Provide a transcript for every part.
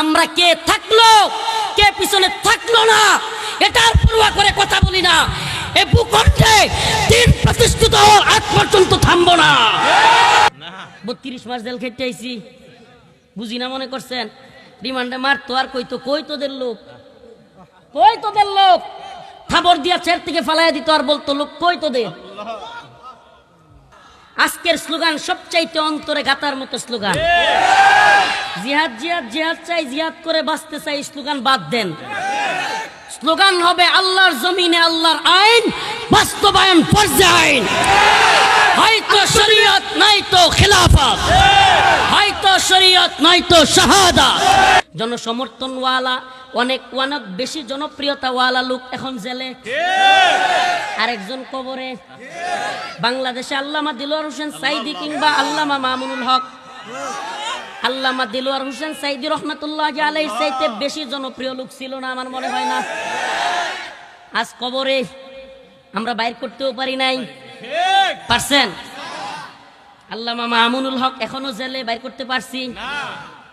আমরা কে থাকল? কে পিছনে থাকল না? এটার পড়ুয়া করে কথা বলি না। এ ভূখণ্ডে দিন প্রতিষ্ঠিত হওয়ার আগ পর্যন্ত থামবো না। বত্রিশ মাস জেল খেতে আইছি। বুঝি না মনে করছেন? রিমান্ডে মারতো আর কই তো কই তোদের লোক। কই তোদের লোক। খাবার দিয়া চের থেকে ফালাইয়া দিত আর বলতো, লোক কই তোদের আজকের স্লোগান সবচাইতে অন্তরে গাতার মতো স্লোগান। জিহাদ জিহাদ জিহাদ চাই, জিহাদ করে বাঁচতে চাই স্লোগান বাদ দেন। স্লোগান হবে আল্লাহর জমিনে আল্লাহর আইন, বাস্তবায়ন পর্যায় আইন। হয়তো শরীয়ত নাই তো খেলাফত। হয়তো শরীয়ত নাই তো শাহাদা জনসমর্থনওয়ালা, অনেক অনেক বেশি জনপ্রিয়তাওয়ালা লোক এখন জেলে। আরেকজন কবরে। বাংলাদেশে আল্লামা দিলোয়ার হোসেন সাইদি কিংবা আল্লামা মামুনুল হক। আল্লামা দিলোয়ার হোসেন সাইদি রহমতুল্লাহ আলাই চাইতে বেশি জনপ্রিয় লোক ছিল না, আমার মনে হয় না। আজ কবরে আমরা বাইর করতেও পারি নাই। পারছেন? আল্লামা মামুনুল হক এখনও জেলে, বাইর করতে পারছি।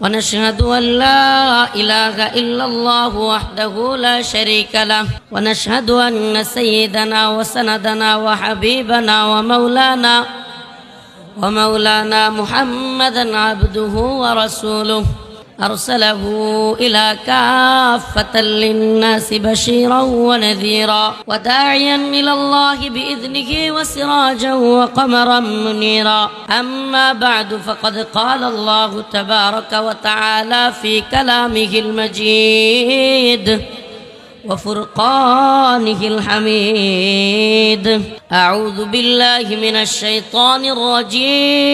ونشهد أن لا إله إلا الله وحده لا شريك له ونشهد أن سيدنا وسندنا وحبيبنا ومولانا ومولانا محمدا عبده ورسوله. أرسله إلى كافة للناس بشيرا ونذيرا وداعيا إلى الله بإذنه وسراجا وقمرا منيرا. أما بعد فقد قال الله تبارك وتعالى في كلامه المجيد وفرقانه الحميد. أعوذ بالله من الشيطان الرجيم.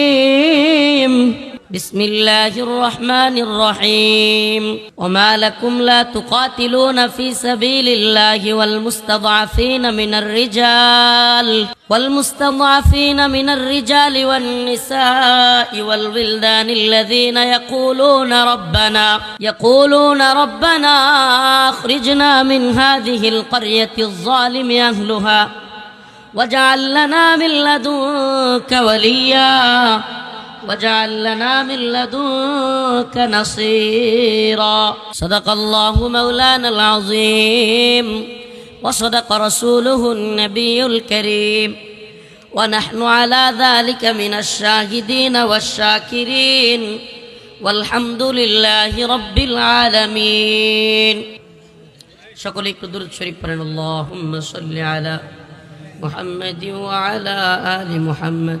بسم الله الرحمن الرحيم. وما لكم لا تقاتلون في سبيل الله والمستضعفين من الرجال والمستضعفين من الرجال والنساء والولدان الذين يقولون ربنا يقولون ربنا أخرجنا من هذه القرية الظالم أهلها واجعل لنا من لدنك وليا. واجعل لنا من لدنك نصيرا صدق الله مولانا العظيم وصدق رسوله النبي الكريم ونحن على ذلك من الشاهدين والشاكرين والحمد لله رب العالمين সকলে একটু দূরত শরীফ পড়েন اللهم صل على محمد وعلى آل محمد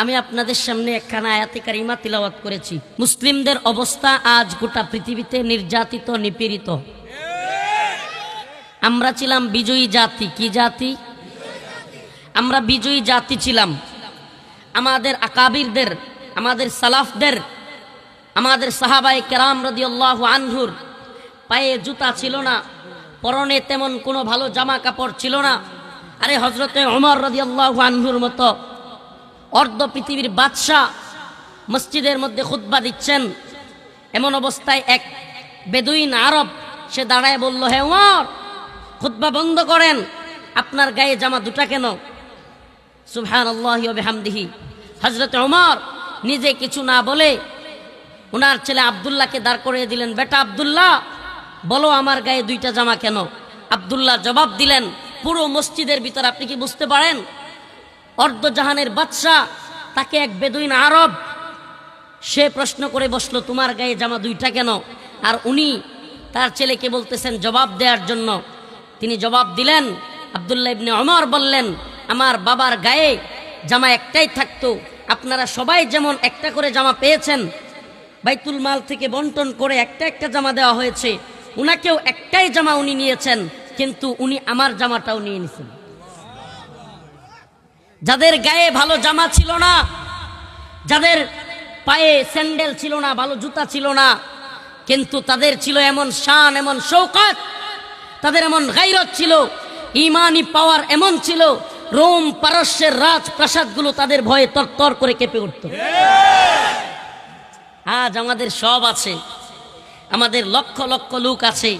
আমি আপনাদের সামনে একখানা আয়াতে কারিমা তিলাওয়াত করেছি। মুসলিমদের অবস্থা আজ গোটা পৃথিবীতে নির্যাতিত, নিপীড়িত। আমরা ছিলাম বিজয়ী জাতি। কি জাতি? আমরা বিজয়ী জাতি ছিলাম। আমাদের আকাবিরদের, আমাদের সালাফদের, আমাদের সাহাবাই কেরাম রদিয়াল্লাহ আনহুর পায়ে জুতা ছিল না, পরনে তেমন কোনো ভালো জামা কাপড় ছিল না। আরে হজরতে ওমর রদিয়াল্লাহ আনহুর মতো অর্ধ পৃথিবীর বাদশাহ মসজিদের মধ্যে খুতবা দিচ্ছেন। এমন অবস্থায় এক বেদুইন আরব, সে দাঁড়ায় বলল, হে উমর, খুতবা বন্ধ করেন। আপনার গায়ে জামা দুটা কেন? সুবহান আল্লাহ হামদিহি হজরত ওমর নিজে কিছু না বলে ওনার ছেলে আবদুল্লাহকে দাঁড় করিয়ে দিলেন, বেটা আবদুল্লাহ, বলো আমার গায়ে দুইটা জামা কেন? আবদুল্লাহ জবাব দিলেন, পুরো মসজিদের ভিতর আপনি কি বুঝতে পারেন? অর্ধজাহানের বাদশাহ, তাকে এক বেদুইন আরব। সে প্রশ্ন করে বসল, তোমার গায়ে জামা দুইটা কেন? আর উনি তার ছেলেকে বলতেছেন, জবাব দেওয়ার জন্য। তিনি জবাব দিলেন, আবদুল্লাহ ইবনে অমর বললেন, আমার বাবার গায়ে জামা একটাই থাকতো। আপনারা সবাই যেমন একটা করে জামা পেয়েছেন, বাইতুল মাল থেকে বন্টন করে একটা একটা জামা দেওয়া হয়েছে, উনাকেও একটাই জামা উনি নিয়েছেন, কিন্তু উনি আমার জামাটাও নিয়ে নিছেন যাদের গায়ে ভালো জামা ছিল না, যাদের পায়ে স্যান্ডেল ছিল না, ভালো জুতা ছিল না, কিন্তু তাদের ছিল এমন শান, এমন শৌকত, তাদের এমন গাইরত ছিল, ইমানি পাওয়ার এমন ছিল, রোম পারস্যের রাজপ্রাসাদগুলো তাদের ভয়ে তরতর করে কেঁপে উঠত। আজ আমাদের সব আছে, আমাদের লক্ষ লক্ষ লোক আছে।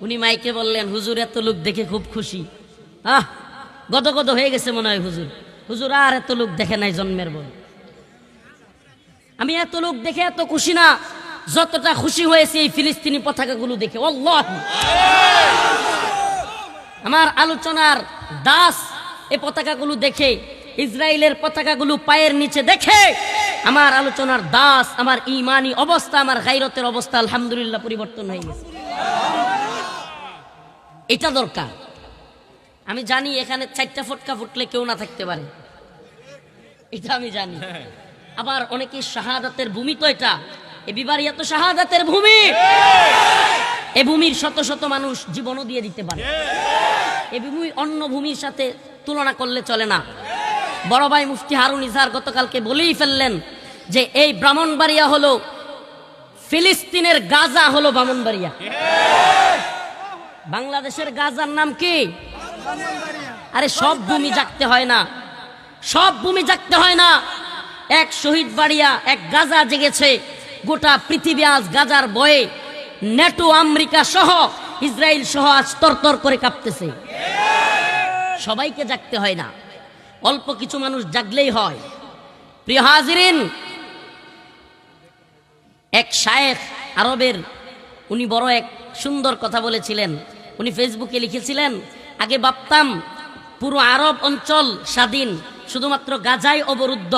উনি মাইকে বললেন, হুজুর, এত লোক দেখে খুব খুশি। আহ! গদ গদ হয়ে গেছে মনে হয় হুজুর। হুজুর আর এত লোক দেখে নাই জন্মের বল আমি এত লোক দেখে এত খুশি না, যতটা খুশি হয়েছে এই ফিলিস্তিনি পতাকাগুলো দেখে। অল্লাহ আমার আলোচনার দাস এই পতাকাগুলো দেখে ইসরায়েলের পতাকাগুলো পায়ের নিচে দেখে, আমার আলোচনার দাস, আমার ইমানি অবস্থা, আমার গাইরতের অবস্থা আলহামদুলিল্লাহ পরিবর্তন হয়ে গেছে। এটা দরকার। আমি জানি এখানে চারটা ফটকা ফুটলে কেউ না থাকতে পারে। এটা আমি জানি। আবার অনেকে শাহাদাতের ভূমি তো এটা। এ বিবারিয়া তো শাহাদাতের ভূমি। এ ভূমির শত শত মানুষ জীবনও দিয়ে দিতে পারে। এ ভূমি অন্য ভূমির সাথে তুলনা করলে চলে না। বড় ভাই মুফতি হারুন ইজহার গতকালকে বলেই ফেললেন যে এই ব্রাহ্মণবাড়িয়া হলো, ফিলিস্তিনের গাজা হলো ব্রাহ্মণবাড়িয়া। বাংলাদেশের গাজার নাম কি? আরে সব ভূমি জাগতে হয় না। সব ভূমি জাগতে হয় না। এক শহীদ বাড়িয়া, এক গাজা জেগেছে। গোটা পৃথিবী আজ গাজার বয়ে। নেটো আমেরিকা সহ, ইসরায়েল সহ আজ তরতর করে কাঁপতেছে। সবাইকে জাগতে হয় না। অল্প কিছু মানুষ জাগলেই হয়। প্রিয় হাজিরিন, এক শায়েখ আরবের, উনি বড় এক সুন্দর কথা বলেছিলেন। উনি ফেসবুকে লিখেছিলেন আগে ভাবতাম, পুরো আরব অঞ্চল স্বাধীন, শুধুমাত্র গাজায় অবরুদ্ধ।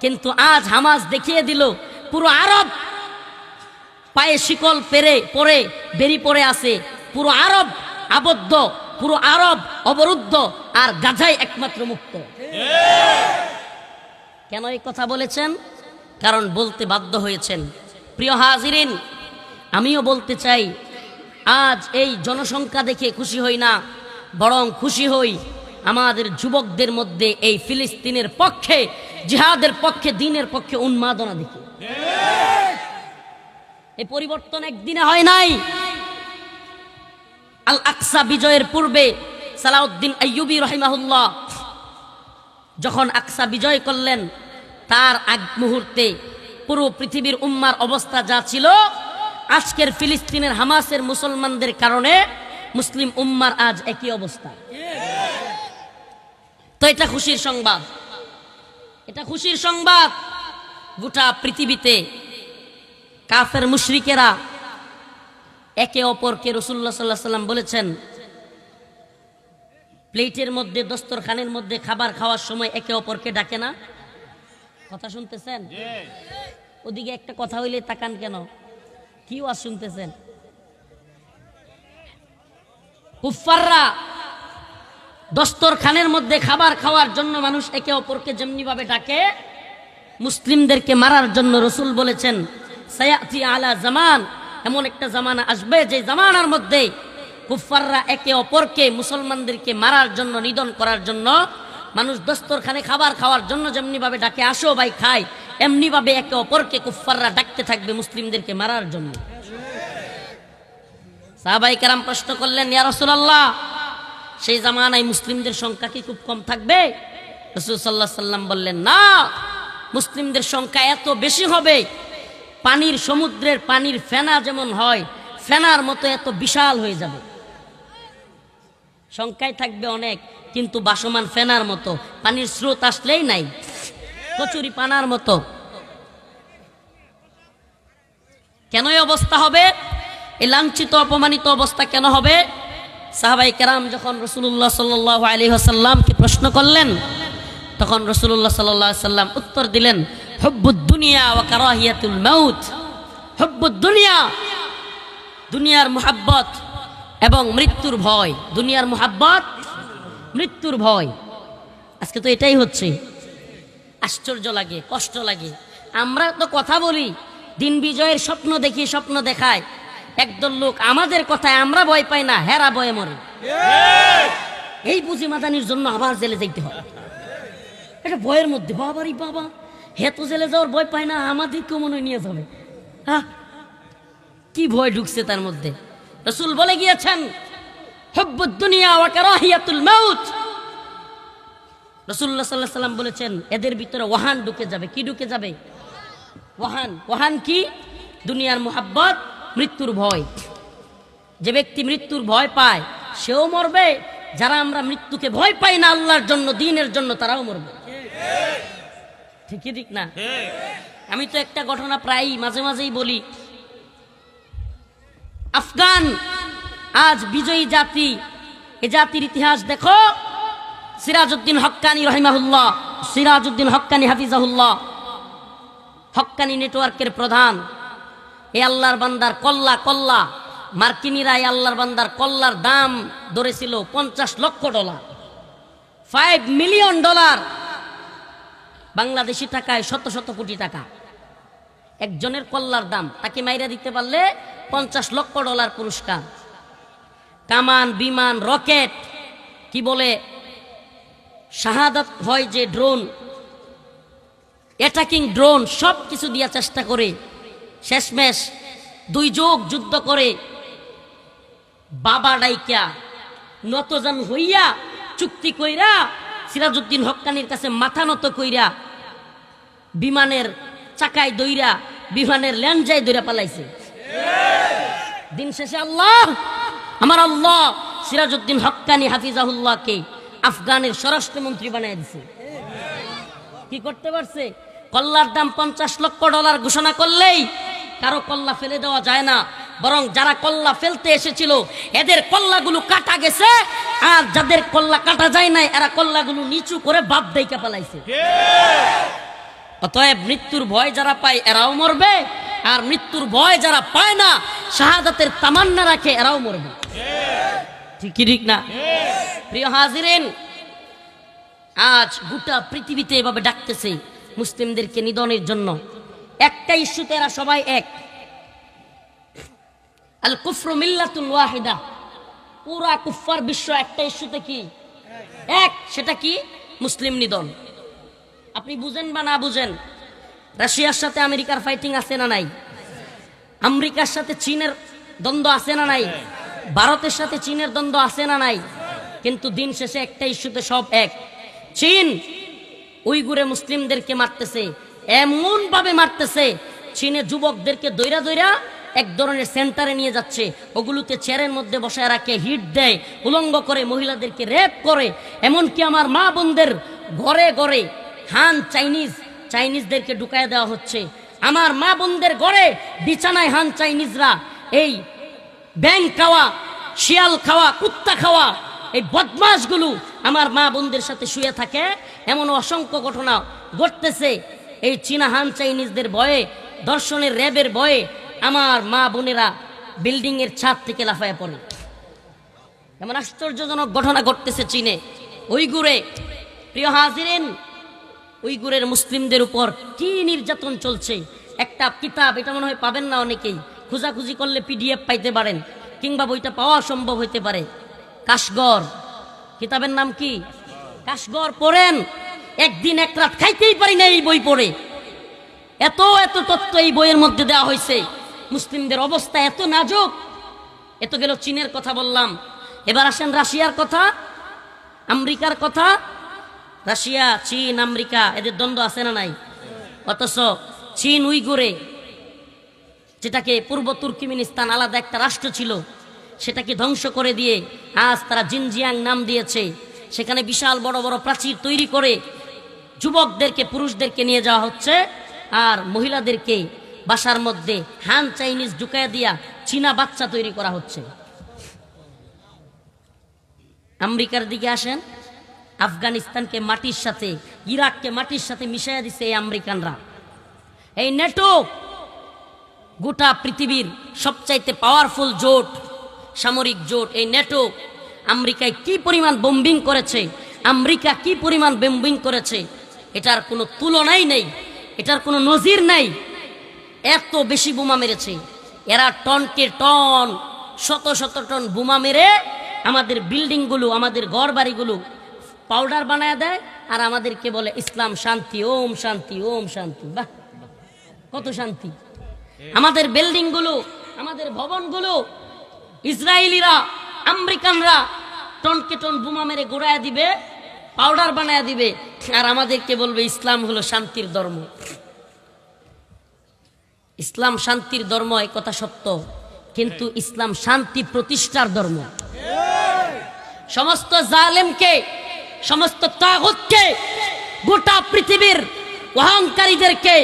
কিন্তু আজ হামাজ দেখিয়ে দিল, পুরো আরব পায়ে শিকল পেরে, পরে, বেরি পড়ে আছে। পুরো আরব আবদ্ধ, পুরো আরব অবরুদ্ধ আর গাজাই একমাত্র মুক্ত। কেন এই কথা বলেছেন? কারণ বলতে বাধ্য হয়েছেন। প্রিয় হাজিরিন, আমিও বলতে চাই, আজ এই জনসংখ্যা দেখে খুশি হই না। বরং খুশি হই আমাদের যুবকদের মধ্যে এই ফিলিস্তিনের পক্ষে, জিহাদের পক্ষে, দিনের পক্ষে উন্মাদনা দেখি। এই পরিবর্তন একদিনে হয় নাই। আল আকসা বিজয়ের পূর্বে সালাউদ্দিন আইয়ুবি রহিমাহুল্লাহ যখন আকসা বিজয় করলেন, তার আগ মুহূর্তে পুরো পৃথিবীর উম্মার অবস্থা যা ছিল, আজকের ফিলিস্তিনের হামাসের মুসলমানদের কারণে মুসলিম উম্মার আজ একই অবস্থা। তো এটা খুশির সংবাদ। এটা খুশির সংবাদ। গোটা পৃথিবীতে কাফের মুশরিকেরা একে অপরকে রসুল্লাহ সাল্লাহ সাল্লাম বলেছেন প্লেটের মধ্যে দস্তরখানের মধ্যে খাবার খাওয়ার সময় একে অপরকে ডাকে না? কথা শুনতেছেন? ওদিকে একটা কথা হইলে তাকান কেন? কি আর শুনতেছেন? কুফাররা দস্তরখানের মধ্যে খাবার খাওয়ার জন্য মানুষ একে অপরকে যেমনি ভাবে ডাকে, মুসলিমদেরকে মারার জন্য রসুল বলেছেন, সায়াতি আলা জামান, এমন একটা জামানা আসবে যে জামানার মধ্যে কুফাররা একে অপরকে, মুসলমানদেরকে মারার জন্য, নিধন করার জন্য, মানুষ দস্তরখানে খাবার খাওয়ার জন্য যেমনি ভাবে ডাকে, আসো ভাই খায় এমনি ভাবে একে অপরকে কুফাররা ডাকতে থাকবে মুসলিমদেরকে মারার জন্য। সাহাবাই কারাম প্রশ্ন করলেন, ইয়া রাসূলুল্লাহ, সেই জামানায় মুসলিমদের সংখ্যা কি খুব কম থাকবে? রসুল সাল্লাহ সাল্লাম বললেন, না, মুসলিমদের সংখ্যা এত বেশি হবে, পানির সমুদ্রের পানির ফেনা যেমন হয়, ফেনার মতো এত বিশাল হয়ে যাবে। সংখ্যায় থাকবে অনেক, কিন্তু বাসমান ফেনার মতো, পানির স্রোত আসলেই নাই, কচুরি পানার মতো। কেনই অবস্থা হবে? এই লাঞ্ছিত, অপমানিত অবস্থা কেন হবে? সাহাবাই কেরাম যখন রসুল্লাহ সাল্লাহ আলী হাসাল্লামকে প্রশ্ন করলেন, তখন রসুল্লাহ সাল্লাহ সাল্লাম উত্তর দিলেন দুনিয়ার মোহাব্বত এবং মৃত্যুর ভয়। দুনিয়ার মোহাব্বত, মৃত্যুর ভয়। আজকে তো এটাই হচ্ছে। আশ্চর্য লাগে, কষ্ট লাগে। আমরা তো কথা বলি, দিন বিজয়ের স্বপ্ন দেখি, স্বপ্ন দেখায়। একদল লোক আমাদের কথায় আমরা ভয় পাই না হেরা ভয়ে মরে। এই বুঝি মাদানির জন্য আবার জেলে যাইতে হয়। এটা ভয়ের মধ্যে বাবা বাবারই বাবা হে তো জেলে যাওয়ার ভয় পায় না আমাদেরকেও মনে নিয়ে যাবে। হ্যাঁ কি ভয় ঢুকছে তার মধ্যে। রসুল বলে গিয়েছেন হব্বুদ দুনিয়া ওয়া কারাহিয়াতুল মাউত। রসুল্লাহ সাল্লাহ সাল্লাম বলেছেন এদের ভিতরে ওয়াহান ঢুকে যাবে। কি ঢুকে যাবে? ওয়াহান। ওয়াহান কি? দুনিয়ার মোহাব্বত মৃত্যুর ভয়। যে ব্যক্তি মৃত্যুর ভয় পায়, সেও মরবে। যারা আমরা মৃত্যুকে ভয় পাই না আল্লাহর জন্য, দিনের জন্য, তারাও মরবে। ঠিকই ঠিক না? আমি তো একটা ঘটনা প্রায়ই মাঝে মাঝেই বলি। আফগান, আজ বিজয়ী জাতি। এ জাতির ইতিহাস দেখো। সিরাজউদ্দিন হক্কানি রহিমাহুল্লাহ, সিরাজউদ্দিন হক্কানি হাফিজাহুল্লাহ, হক্কানি নেটওয়ার্কের প্রধান। এ আল্লাহর বান্দার কল্লা কল্লা। মার্কিনিরা এ আল্লাহর বান্দার কল্লার দাম ধরেছিল পঞ্চাশ লক্ষ dollar. Five million dollar Bangladeshi টাকায় শত শত কোটি টাকা। একজনের কল্লার দাম, তাকে মাইরা দিতে পারলে পঞ্চাশ লক্ষ ডলার পুরস্কার। কামান, বিমান, রকেট, কি বলে? শাহাদাত হয় যে ড্রোন অ্যাটাকিং ড্রোন সব কিছু দিয়া চেষ্টা করে। শেষমেশ দুই যোগ যুদ্ধ করে বাবা ডাইকা নতজান হইয়া চুক্তি কইরা সিরাজউদ্দিন হক্কানির কাছে মাথা নত কইরা বিমানের চাকায় দইরা, বিমানের ল্যাঞ্জায় দইরা পালাইছে। দিন শেষে আল্লাহ, আমার আল্লাহ সিরাজউদ্দিন হক্কানি হাফিজাহুল্লাহকে আফগানের স্বরাষ্ট্রমন্ত্রী বানিয়ে দিছে। কি করতে পারছে? কল্লার দাম পঞ্চাশ লক্ষ ডলার ঘোষণা করলেই কারও কল্লা ফেলে দেওয়া যায় না। বরং যারা কল্লা ফেলতে এসেছিল, এদের কল্লাগুলো কাটা গেছে, আর যাদের কল্লা কাটা যায় নাই, এরা কল্লাগুলো নিচু করে বাদ দেইকা পালাইছে অতএব মৃত্যুর ভয় যারা পায়, এরাও মরবে, আর মৃত্যুর ভয় যারা পায় না, শাহাদাতের তামান্না রাখে, এরাও মরবে। ঠিক না? প্রিয় হাজিরেন, আজ গোটা পৃথিবীতে এভাবে ডাকতেছে মুসলিমদেরকে নিধনের জন্য। একটা ইস্যুতে এরা সবাই এক। আল কুফরু মিল্লাতুল ওয়াহিদা। পুরা কুফার বিশ্ব একটা ইস্যুতে কি? এক, সেটা কি? মুসলিম নিধন। আপনি বুঝেন বা না বুঝেন? রাশিয়ার সাথে আমেরিকার ফাইটিং আছে না নাই? আমেরিকার সাথে চীনের দ্বন্দ্ব আছে না নাই? ভারতের সাথে চীনের দ্বন্দ্ব আছে না নাই? কিন্তু দিন শেষে একটা ইস্যুতে সব এক। চীন উইগুরে মুসলিমদেরকে মারতেছে। এমন ভাবে মারতেছে, চীনে যুবকদেরকে দৈরা দৈরা এক ধরনের সেন্টারে নিয়ে যাচ্ছে। ওগুলোতে চেয়ারের মধ্যে বসায় রাখে, হিট দেয়, উলঙ্গ করে, মহিলাদেরকে রেপ করে। এমনকি আমার মা বোনদের ঘরে ঘরে হান চাইনিজ, চাইনিজদেরকে ঢুকায় দেওয়া হচ্ছে। আমার মা বোনদের ঘরে বিছানায় হান চাইনিজরা। এই ব্যাং খাওয়া, শিয়াল খাওয়া, কুত্তা খাওয়া, এই বদমাসগুলো আমার মা বোনদের সাথে শুয়ে থাকে। এমন অসংখ্য ঘটনা ঘটতেছে। এই চীনা হান চাইনিজদের ভয়ে, দর্শনের র্যাবের ভয়ে আমার মা বোনেরা বিল্ডিং এর ছাদ থেকে লাফায় পড়ে। এমন আশ্চর্যজনক ঘটনা ঘটতেছে চীনে। উইগুরে প্রিয় হাজিরেন উইগুরের মুসলিমদের উপর কি নির্যাতন চলছে? একটা কিতাব, এটা মনে হয় পাবেন না অনেকেই, খোঁজাখুঁজি করলে পিডিএফ পাইতে পারেন, কিংবা বইটা পাওয়া সম্ভব হইতে পারে। কাশগড়, কিতাবের নাম কি? কাশগড় পড়েন। একদিন এক রাত খাইতেই পারি না এই বই পড়ে। এত এত তত্ত্ব এই বইয়ের মধ্যে দেওয়া হয়েছে। মুসলিমদের অবস্থা এত নাজুক। এত গেল চীনের কথা বললাম। এবার আসেন রাশিয়ার কথা, আমেরিকার কথা। রাশিয়া, চীন, আমেরিকা, এদের দ্বন্দ্ব আছে না নাই? অথচ চীন উইগুরে, যেটাকে পূর্ব তুর্কিমিনিস্তান আলাদা একটা রাষ্ট্র ছিল, সেটাকে ধ্বংস করে দিয়ে আজ তারা জিনজিয়াং নাম দিয়েছে। সেখানে বিশাল বড় বড় প্রাচীর তৈরি করে যুবকদেরকে, পুরুষদেরকে নিয়ে যাওয়া হচ্ছে। আর মহিলাদেরকে বাসার মধ্যে হান চাইনিজ ঢুকায় দিয়া চীনা বাচ্চা তৈরি করা হচ্ছে। আমেরিকার দিকে আসেন। আফগানিস্তানকে মাটির সাথে, ইরাককে মাটির সাথে মিশাইয়া দিছে এই আমেরিকানরা। এই নেটো গোটা পৃথিবীর সবচাইতে পাওয়ারফুল জোট, সামরিক জোট, এই নেটো আমেরিকায় কি পরিমাণ বোম্বিং করেছে, আমেরিকা কি পরিমাণ বোম্বিং করেছে এটার কোনো তুলনাই নেই, এটার কোনো নজির নাই। এত বেশি বোমা মেরেছে। এরা টনকে টন, শত শত টন বোমা মেরে আমাদের বিল্ডিংগুলো, আমাদের ঘর বাড়িগুলো পাউডার বানায় দেয় আর আমাদেরকে বলে ইসলাম শান্তি, ওম শান্তি ওম শান্তি। বাহ। কত শান্তি। আমাদের বিল্ডিংগুলো, আমাদের ভবনগুলো, ইসরায়েলিরা, আমেরিকানরা টনকে টন বোমা মেরে গোড়ায় দিবে। পাউডার বানায় দিবে। আর আমাদেরকে বলবে, ইসলাম হলো শান্তির ধর্ম। ইসলাম শান্তির ধর্ম এই কথা সত্য, কিন্তু ইসলাম শান্তি প্রতিষ্ঠার ধর্ম। সমস্ত জালেমকে, সমস্ত তাগতকে, গোটা পৃথিবীর অহংকারীদেরকে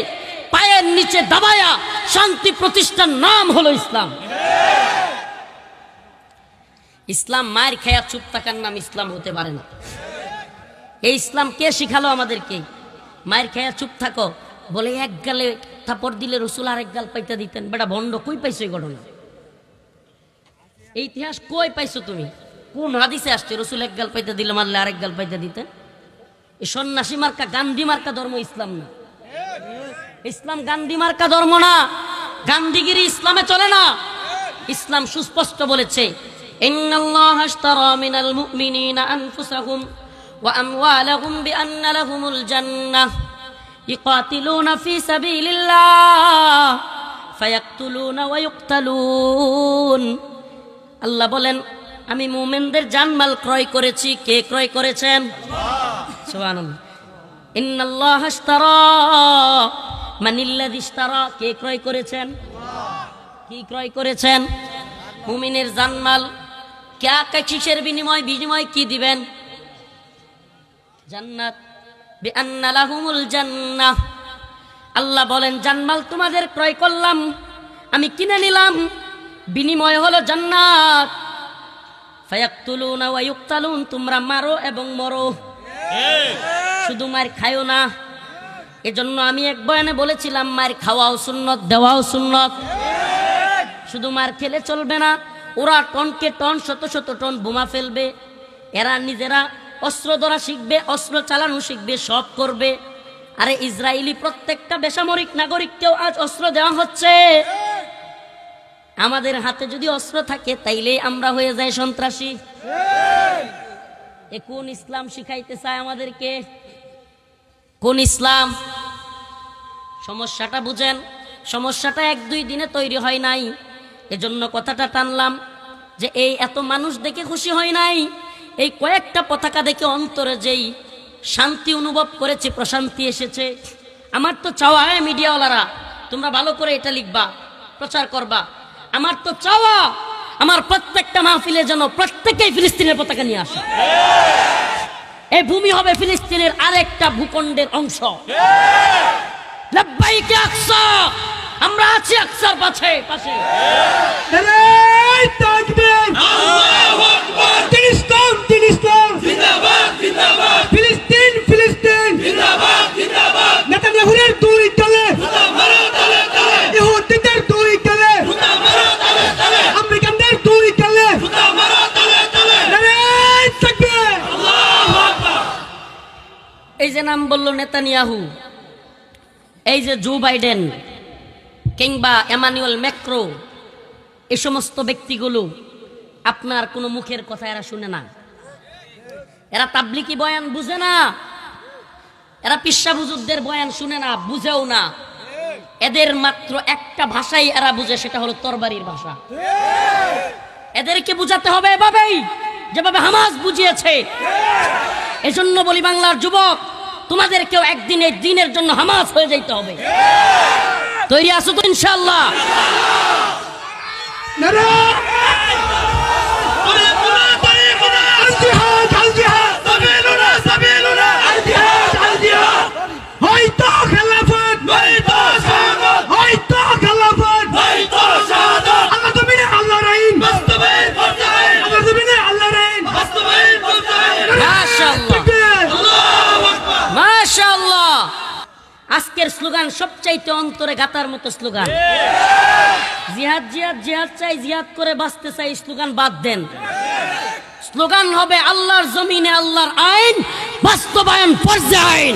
পায়ের নিচে দাবায়া শান্তি প্রতিষ্ঠার নাম হলো ইসলাম। ইসলাম মায়ের খেয়া চুপ থাকার নাম ইসলাম হতে পারে না। এই ইসলাম কে শিখালো আমাদেরকে? মায়ের খেয়া চুপ থাকো। বলে এক গালে থাপড় দিলে রসুল আর এক গাল পাইতে দিতেন। বেটা ভণ্ড কই পাইছো এই ঘটনা? এই ইতিহাস কই পাইছো তুমি? কোন হাদিসে আসছে রসুল এক গাল পাইতে দিলে মারলে আরেক গাল পাইতে দিতেন? এই সন্ন্যাসী মার্কা, গান্ধী মার্কা ধর্ম ইসলাম না। ইসলাম গান্ধী মার্কা ধর্ম না। গান্ধীগিরি ইসলামে চলে না। ইসলাম সুস্পষ্ট বলেছে, ইন্নাল্লাহ আশতারা মিনাল মুমিনিনা আনফুসাহুম। ওয়া আমওয়ালাহুম বিআন্না লাহুমুল জান্নাহ يقاتلون في سبيل الله فيقتلون ويقتلون আল্লাহ বলেন আমি মুমিনদের জানমাল ক্রয় করেছি কে ক্রয় করেছেন সুবহানাল্লাহ ইন্নাল্লাহ আশতারা মানিল্লাযী ইশতারা কে ক্রয় করেছেন কি ক্রয় করেছেন মুমিনের জানমাল ক্যা কিসের বিনিময় বিনিময় কি দিবেন জান্নাত। আল্লাহ বলেন, জানমাল তোমাদের ক্রয় করলাম, আমি কিনে নিলাম, বিনিময় হলো জান্নাত। তোমরা মারো এবং মরো। শুধু মার খায়ও না। এজন্য আমি এক বয়ানে বলেছিলাম, মার খাওয়াও সুন্নত, দেওয়াও সুন্নত। শুধু মার খেলে চলবে না, ওরা টনকে টন, শত শত টন বোমা ফেলবে। এরা নিজেরা অস্ত্র ধরা শিখবে, অস্ত্র চালানো শিখবে, সব করবে। আরে ইসরায়েলি প্রত্যেকটা বেসামরিক নাগরিককেও আজ অস্ত্র দেওয়া হচ্ছে। আমাদের হাতে যদি অস্ত্র থাকে, তাইলে আমরা হয়ে যাই সন্ত্রাসী। এ কোন ইসলাম শিখাইতে চায় আমাদেরকে? কোন ইসলাম? সমস্যাটা বুঝেন, সমস্যাটা এক দুই দিনে তৈরি হয় নাই। এজন্য কথাটা টানলাম যে, এই এত মানুষ দেখে খুশি হয় নাই। এই কয়েকটা পতাকা দেখে অন্তরে যেই শান্তি অনুভব করেছে, প্রশান্তি এসেছে। আমার তো চাওয়া হয় মিডিয়াওয়ালারা, তোমরা ভালো করে এটা লিখবা, প্রচার করবা। আমার তো চাওয়া, আমার প্রত্যেকটা মাহফিলে যেন প্রত্যেকেই ফিলিস্তিনের পতাকা নিয়ে আসে। এই ভূমি হবে ফিলিস্তিনের আরেকটা ভূখণ্ডের অংশ। আমরা আছি আকসার পাশে পাশে। দিন ইসলাম। জিন্দাবাদ জিন্দাবাদ। ফিলিস্তিন ফিলিস্তিন। জিন্দাবাদ জিন্দাবাদ। নেতানিয়াহুর দুই তলে মারো তালে তালে ইহুদিদের দুই তলে মারো তালে তালে আমেরিকানদের দুই তলে মারো তালে তালে নারাই তাকবীর এই যে নাম বলল নেতানিয়াহু এই যে জো বাইডেন কিংবা এমানুয়েল ম্যাক্রো এই সমস্ত ব্যক্তিগুলো আপনার কোনো মুখের কথা এরা শুনে না। এরা তাবলিকি বয়ান বুঝে না। এরা পিসা বুজুরদের বয়ান শুনে না, বুঝেও না। এদের মাত্র একটা ভাষাই এরা বুঝে, সেটা হলো তরবারির ভাষা। এদেরকে বুঝাতে হবে এভাবেই, যেভাবে হামাজ বুঝিয়েছে। এজন্য বলি বাংলার যুবক তোমাদেরকেও একদিন এই দিনের জন্য হামাজ হয়ে যাইতে হবে। তৈরি আছো তো ইনশাল্লাহ আজকের স্লোগান সবচাইতে অন্তরে গাতার মতো স্লোগান। জিহাদ জিহাদ জিহাদ চাই, জিহাদ করে বাঁচতে চাই স্লোগান বাদ দেন। স্লোগান হবে আল্লাহর জমিনে আল্লাহর আইন, বাস্তবায়ন পর্যায়ে।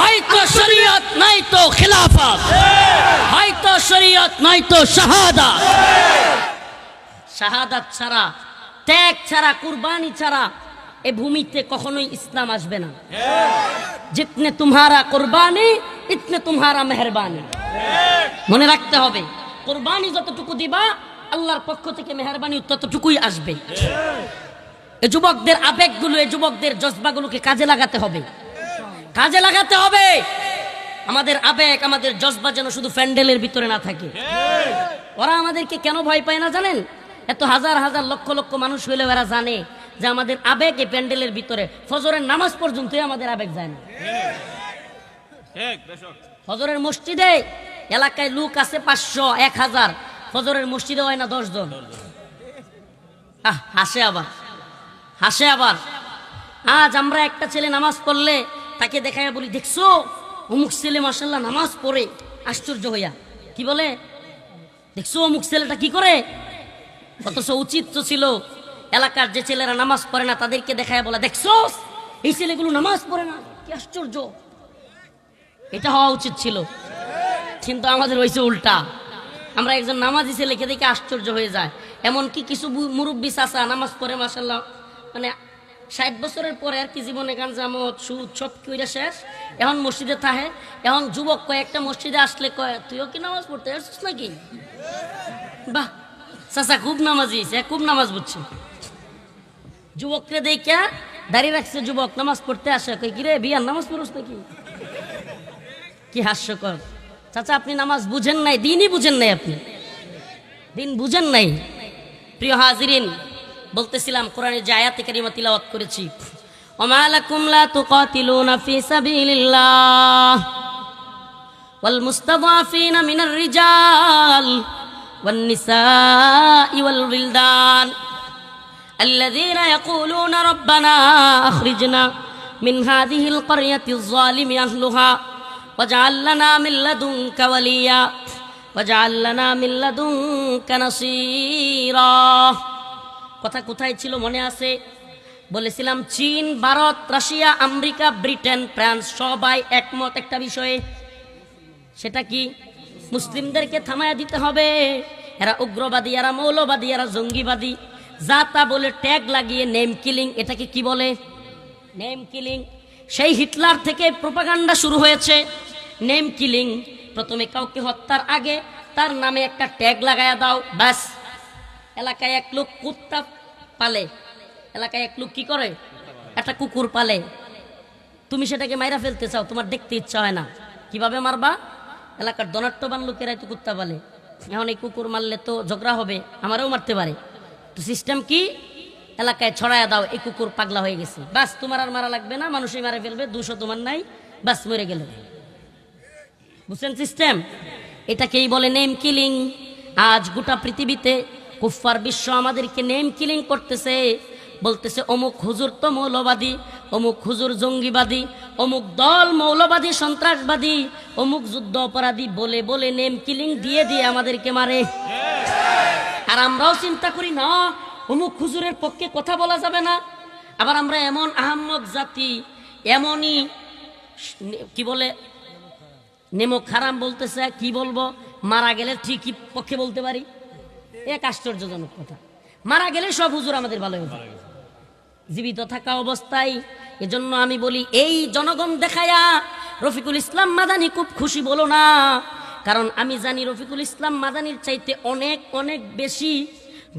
হয়তো শরীয়ত নাই তো খিলাফত। হয়তো শরীয়ত নাই তো শাহাদাত। শাহাদাত ছাড়া, ত্যাগ ছাড়া, কুরবানি ছাড়া এ ভূমিতে কখনোই ইসলাম আসবে না। জিতনে তোমারা কোরবানি ইতনে তোমারা মেহরবানি। মনে রাখতে হবে, কোরবানি যতটুকু দিবা, আল্লাহর পক্ষ থেকে মেহরবানি ততটুকুই আসবে। এ যুবকদের আবেগগুলো, এ যুবকদের জজবাগুলোকে কাজে লাগাতে হবে। কাজে লাগাতে হবে। আমাদের আবেগ, আমাদের জজবা যেন শুধু প্যান্ডেলের ভিতরে না থাকে। ওরা আমাদেরকে কেন ভয় পায় না জানেন? এত হাজার হাজার লক্ষ লক্ষ মানুষ হইলেও এরা জানে। যে আমাদের আবেগ এই প্যান্ডেলের ভিতরে। ফজরের নামাজ পর্যন্তই আমাদের আবেগ যায় না। ফজরের মসজিদে এলাকায় লোক আছে পাঁচশো এক হাজার। ফজরের মসজিদে হয় না দশ জন আহ, হাসে আবার। হাসে আবার। আজ আমরা একটা ছেলে নামাজ পড়লে তাকে দেখায় বলি দেখছ? অমুক ছেলে মাসাল্লাহ নামাজ পড়ে। আশ্চর্য হইয়া। কি বলে? দেখছ অমুক ছেলেটা কি করে? অথচ উচিত তো ছিল এলাকার যে ছেলেরা নামাজ পড়ে না, তাদেরকে দেখায় বলা দেখছ এই ছেলেগুলো নামাজ পড়ে না? কি আশ্চর্য! এটা হওয়া উচিত ছিল। কিন্তু আমাদের হয়েছে উল্টা। আমরা একজন নামাজি ছেলেকে দেখে আশ্চর্য হয়ে যায়। এমনকি কিছু বু- মুরব্বী চাচা নামাজ পড়ে মাসাল্লাহ মানে ষাট বছরের পরে আর কি জীবনে গান জামত সুদ সব কইরা শেষ। এখন মসজিদে থাহে এখন যুবক কয়েকটা মসজিদে আসলে কয়, তুইও কি নামাজ পড়তে আসছিস নাকি? বাহ! চাচা খুব নামাজি খুব নামাজ বুঝছে। যুবককে দেখে দাঁড়িয়ে রাখছে যুবক, নামাজ পড়তে আসে। কই, কিরে, বিয়ার নামাজ পড়স নাকি? কি হাস্যকর। চাচা, আপনি নামাজ বুঝেন নাই, দিনই বুঝেন নাই আপনি। দিন বুঝেন নাই। প্রিয় হাজিরিন, বলতেছিলাম কোরআনে যে আয়াতে কারিমা তিলাওয়াত করেছি। ওমা লাকুম লা তুকাতিলুনা ফি সাবিলিল্লাহ ওয়াল মুস্তাদাফিনা মিনার রিজাল ওয়ান নিসাই ওয়াল উইলদান الذين يقولون ربنا أخرجنا من هذه القرية الظالم أهلها واجعل لنا من لدنك وليا واجعل لنا من لدنك نصيرا কথা কোথায় ছিল মনে আছে বলেছিলাম চীন Bharat Russia America Britain France সবাই একমত একটা বিষয়ে সেটা কি মুসলিমদেরকে থামায়া দিতে হবে এরা উগ্রবাদী এরা মৌলবাদী এরা জঙ্গিবাদী যা তা বলে ট্যাগ লাগিয়ে নেম কিলিং এটাকে কি বলে? নেম কিলিং সেই হিটলার থেকে প্রোপাগান্ডা শুরু হয়েছে। নেম কিলিং প্রথমে কাউকে হত্যার আগে তার নামে একটা ট্যাগ লাগায়া দাও, ব্যাস। এলাকায় এক লোক কুত্তা পালে। এলাকায় এক লোক কি করে? একটা কুকুর পালে। তুমি সেটাকে মাইরা ফেলতে চাও, তোমার দেখতে ইচ্ছা হয় না। কীভাবে মারবা? এলাকার ধনাট্যবান লোকেরাই তো কুত্তা বলে এখন এই কুকুর মারলে তো ঝগড়া হবে, আমারও মারতে পারে। তো সিস্টেম কি? এলাকায় ছড়ায় দাও, এই কুকুর পাগলা হয়ে গেছে। বাস, তোমার আর মারা লাগবে না, মানুষই মারা ফেলবে, দুশো তোমার নাই, বাস মরে গেল। বুঝছেন সিস্টেম এটাকেই বলে নেম কিলিং আজ গোটা পৃথিবীতে কুফফার বিশ্ব আমাদেরকে নেম কিলিং করতেছে। বলতেছে, অমুক হুজুর তো মৌলবাদী, অমুক হুজুর জঙ্গিবাদী অমুক দল মৌলবাদী, সন্ত্রাসবাদী, অমুক যুদ্ধ অপরাধী, বলে বলে নেম কিলিং দিয়ে দিয়ে আমাদেরকে মারে। আর আমরাও চিন্তা করি, না, অমুক হুজুরের পক্ষে কথা বলা যাবে না। আবার আমরা এমন আহম্মক জাতি, এমনই কি বলে নেমো খারাম বলতেছে, কি বলব? মারা গেলে ঠিকই পক্ষে বলতে পারি। এক আশ্চর্যজনক কথা। মারা গেলে সব হুজুর আমাদের ভালো হবে জীবিত থাকা অবস্থায় এজন্য আমি বলি, এই জনগণ দেখায়া রফিকুল ইসলাম মাদানি খুব খুশি বলো না। কারণ আমি জানি রফিকুল ইসলাম মাদানির চাইতে অনেক অনেক বেশি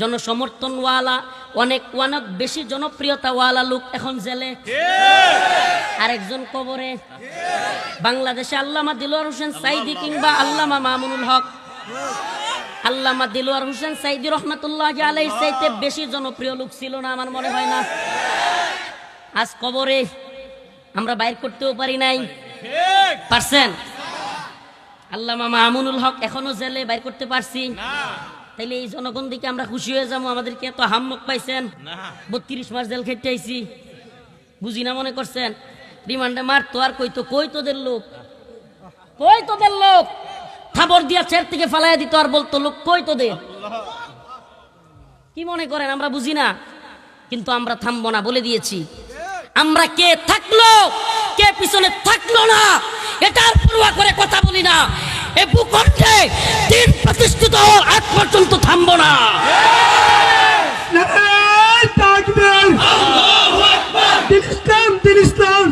জনসমর্থনওয়ালা, অনেক অনেক বেশি জনপ্রিয়তাওয়ালা লোক এখন জেলে। আরেকজন কবরে। বাংলাদেশে আল্লামা দিলোয়ার হোসেন সাইদি কিংবা আল্লামা মামুনুল হক। আল্লামা দিলোয়ার হোসেন সাইদি রহমতুল্লাহ আলাই চাইতে বেশি জনপ্রিয় লোক ছিল না, আমার মনে হয় না। আজ কবরে আমরা বাইর করতেও পারি নাই। পারছেন? আল্লামা মামুনুল হক এখনও জেলে বাইর করতে পারছি। তাইলে এই জনগণ দিকে আমরা খুশি হয়ে যাব। আমাদেরকে এত হাম্মক পাইছেন। বত্রিশ মাস জেল খেটে আইছি। বুঝি না মনে করছেন? রিমান্ডে মারতো আর কইতো কই তোদের লোক? কই তোদের লোক? থাবর দিয়া চেয়ার থেকে ফালাইয়া দিত আর বলতো লোক কই তোদের? কি মনে করেন? আমরা বুঝি না। কিন্তু আমরা থামবো না বলে দিয়েছি। আমরা কে থাকল? কে পিছনে থাকল না? এটার পড়ুয়া করে কথা বলি না। এ ভূখণ্ডে দিন প্রতিষ্ঠিত হওয়ার আগ পর্যন্ত থামবো না। ইসলাম ইসলাম।